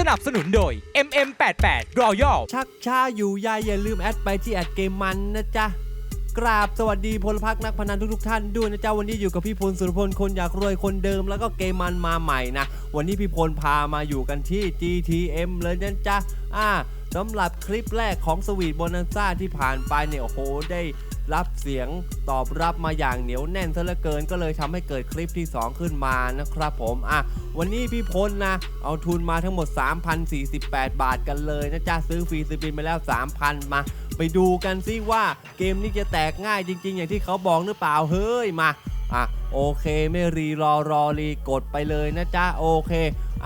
สนับสนุนโดย MM88 Royal ชักช้าอยู่ยายอย่าลืมแอดไปที่แอดเกมมันนะจ๊ะ กราบสวัสดีพลพรรคนักพนันทุกๆท่านด้วยนะจ๊ะ วันนี้อยู่กับพี่พลสุรพลคนอยากรวยคนเดิมแล้วก็เกมมันมาใหม่นะ วันนี้พี่พลพามาอยู่กันที่ GTM เลยนะจ๊ะอ่าสำหรับคลิปแรกของสวีทโบนันซ่าที่ผ่านไปเนี่ยโอ้โหได้ รับเสียงตอบรับมาอย่างเหนียวแน่นซะเหลือเกิน ก็เลยทำให้เกิดคลิปที่ 2 ขึ้นมานะครับผมอะวันนี้พี่พลนะ เอาทุนมาทั้งหมด 3,048 บาทกันเลยนะจ๊ะซื้อฟรีสปินไปแล้ว 3,000 มา ไปดูกันซิว่าเกมนี้จะแตกง่ายจริง ๆ อย่างที่เขาบอกหรือเปล่าเฮ้ยมาอะโอเคไม่รีรอรอรีกดไปเลยนะจ๊ะโอเค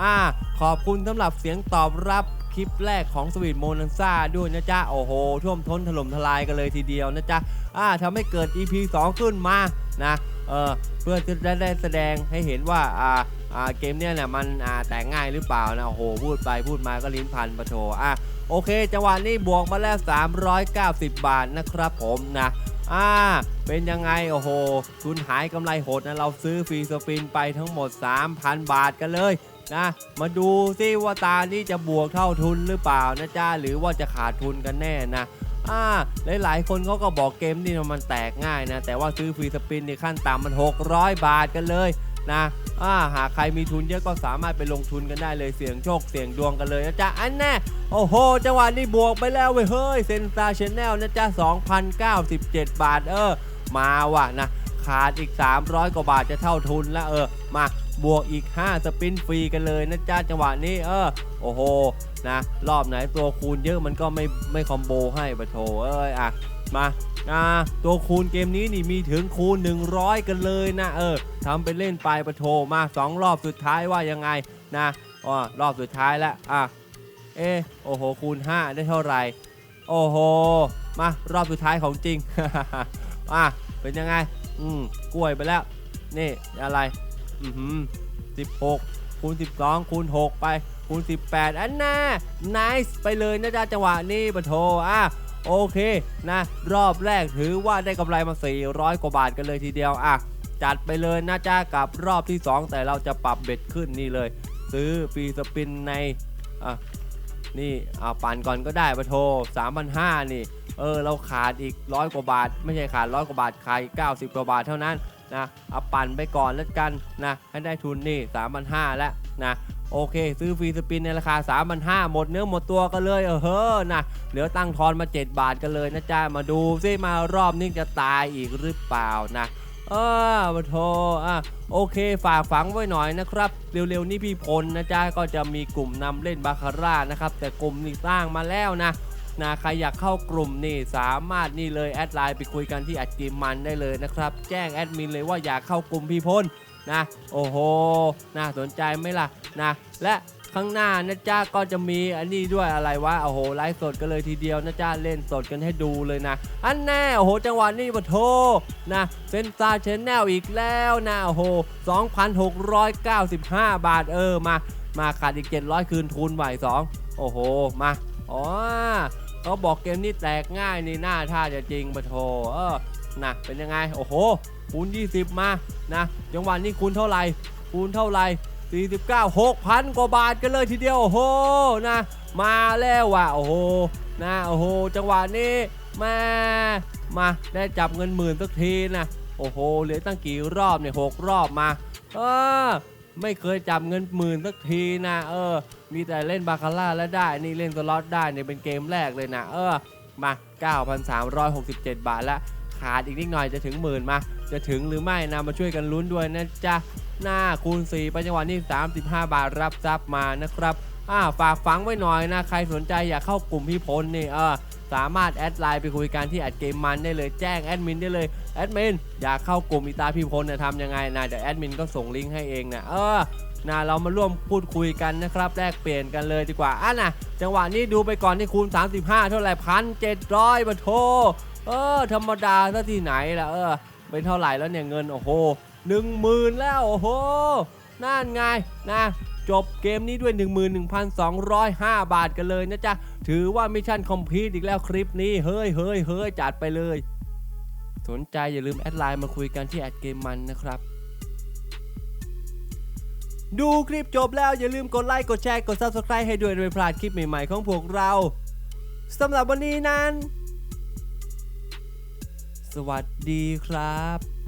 อ่าขอบคุณสำหรับเสียงตอบรับ ลิปแรกของสวีทโมนันซ่าด้วยนะจ๊ะ โอ้โห ท่วมท้นถล่มทลายกันเลยทีเดียวนะจ๊ะอ่าทำให้เกิด EP 2 ขึ้นมานะเออเพื่อจะได้แสดงให้เห็นว่าอ่าอ่าเกมเนี้ยเนี่ยมันอ่าแต่งง่ายหรือเปล่านะโอ้โหพูดไปพูดมาก็ลิ้นพันปะโถอะโอเค จังหวะนี้บวกมาแล้ว 390 บาทนะครับผมนะอ่าเป็นยังไง โอ้โหทุนหายกำไรโหดนะ เราซื้อฟรีสปินไปทั้งหมด 3,000 บาทกันเลย นะ มาดูซิว่าตานี้จะบวกเท่าทุนหรือเปล่านะจ้าหรือว่าจะขาดทุนกันแน่นะอ่าหลาย ๆ คนเขาก็บอกเกมนี่มันแตกง่ายนะ แต่ว่าซื้อฟรีสปินในขั้นต่ำมัน 600 บาทกันเลยนะอ่าหากใครมีทุนเยอะก็สามารถไปลงทุนกันได้เลยเสี่ยงโชคเสี่ยงดวงกันเลยนะจ๊ะ อันแน่ โอ้โห จังหวะนี้บวกไปแล้วเว้ยเฮ้ยเซนซาชแนลนะจ๊ะ 2,097 บาทเออ มาว่ะนะ ขาดอีก 300 กว่าบาทจะเท่าทุนล้วเออ มา บวกอีก 5 สปินฟรีกันเลยนะจ๊ะจังหวะนี้เออโอ้โหนะรอบไหนตัวคูณเยอะมันก็ไม่ไม่คอมโบให้ปะโถเอ้ยอะมาอ่าตัวคูณเกมนี้นี่มีถึงคูณ 100 กันเลยนะเออทำไปเล่นไปปะโถมา 2 รอบสุดท้ายว่ายังไงนะอ๋อรอบสุดท้ายแล้วอะเอะโอ้โหคูณ 5 ได้เท่าไหร่ โอ้โหมารอบสุดท้ายของจริงอะเป็นยังไง อืมกล้วยไปแล้ว นี่อะไร อือหือ16คูณ 12 คูณ 6 ไป คูณ 18 อันน่า nice ไปเลยนะจ๊ะจังหวะนี้ปะโทอะโอเคนะ รอบแรกถือว่าได้กำไรมา 400 กว่าบาทกันเลยทีเดียวอะจัดไปเลยนะจ๊ะกับรอบที่ 2 แต่เราจะปรับเบ็ดขึ้นนี่เลย ซื้อฟรีสปินในอะนี่เอาปั่นก่อนก็ได้ปะโท3,500 นี่ เออ เราขาดอีกร้อยกว่าบาท ไม่ใช่ขาดร้อยกว่าบาทขาย90 กว่าบาทเท่านั้น นะเอาปั่นไปก่อนแล้วกันนะให้ได้ทุนนี่3,500แล้วนะโอเค ซื้อฟรีสปินในราคา 3,500 หมดเนื้อหมดตัวกันเลยเออเฮ้อนะเหลือตั้งทอนมา 7 บาทกันเลยนะจ๊ะมาดูซิมารอบนี้จะตายอีกหรือเปล่านะเออมาโทอะโอเค ฝากฝังไว้หน่อยนะครับ เร็วๆ นี้พี่พลนะจ๊ะก็จะมีกลุ่มนำเล่นบาคาร่านะครับ แต่กลุ่มนี้สร้างมาแล้วนะ นะใครอยากเข้ากลุ่มนี่สามารถนี่เลยแอดไลน์ไปคุยกันที่อัดเกมมันได้เลยนะครับแจ้งแอดมินเลยว่าอยากเข้ากลุ่มพี่พลนะโอ้โหน่าสนใจไหมล่ะนะและข้างหน้านะจ๊ะก็จะมีอันนี้ด้วยอะไรวะโอ้โหไลฟ์สดกันเลยทีเดียวนะจ๊ะเล่นสดกันให้ดูเลยนะ อันแน่โอ้โหจังหวะนี้ปะโทนะเซนซาชแนลอีกแล้วนะโอ้โห 2,695 บาทเออมา มาขาดอีก 700 คืนทุนไหว2โอ้โหมาอ๋อ เขาบอกเกมนี้แตกง่ายนี่หน้าท่าจะจริงปะโทเออนะเป็นยังไง โอ้โหคูณ 20 มานะจังหวะนี้คูณเท่าไหร่คูณเท่าไหร่49 6,000 กว่าบาทกันเลยทีเดียว โอ้โหนะ มาแล้วว่ะโอ้โหนะโอ้โหจังหวะนี้มามาได้จับเงินหมื่นสักทีนะโอ้โหเหลือตั้งกี่รอบเนี่ยหกรอบมา เออ ไม่เคยจับเงินหมื่นสักทีนะเออ มีแต่เล่นบาคาร่าแล้วได้ นี่เล่นสล็อตได้เนี่ยเป็นเกมแรกเลยนะเออมา 9,367 บาทละขาดอีกนิดหน่อยจะถึงหมื่นมา จะถึงหรือไม่นะมาช่วยกันลุ้นด้วยนะจ๊ะหน้าคูณ 4 ไปจังหวะนี้35 บาทรับทรัพย์มานะครับ อ่าฝากฝังไว้หน่อยนะ ใครสนใจอยากเข้ากลุ่มพี่พลนี่เออสามารถแอดไลน์ไปคุยกันที่แอดเกมมันได้เลยแจ้งแอดมินได้เลยแอดมินอยากเข้ากลุ่มอีตาพี่พลเนี่ยทำยังไงนะเดี๋ยวแอดมินก็ส่งลิงก์ให้เองนะเออนะเรามาร่วมพูดคุยกันนะครับแลกเปลี่ยนกันเลยดีกว่าอะนะจังหวะนี้ดูไปก่อนที่คูณ 35 เท่าไหร่พันเจ็ดร้อยบาทโทเออธรรมดาซะที่ไหนล่ะเออเป็นเท่าไหร่แล้วเนี่ยเงินโอ้โหหนึ่งหมื่นแล้วโอ้โหนั่นไงนะ จบเกมนี้ด้วย 11,205 บาทกันเลยนะจ๊ะ ถือว่ามิชชั่นคอมพลีทอีกแล้วคลิปนี้ เฮ้ยเฮ้ยเฮ้ยจัดไปเลย สนใจอย่าลืมแอดไลน์มาคุยกันที่แอดเกมมันนะครับดูคลิปจบแล้วอย่าลืมกดไลค์ กดแชร์ กด Subscribe ให้ด้วยไม่พลาดคลิปใหม่ ๆ ของพวกเราสำหรับวันนี้นั้น สวัสดีครับ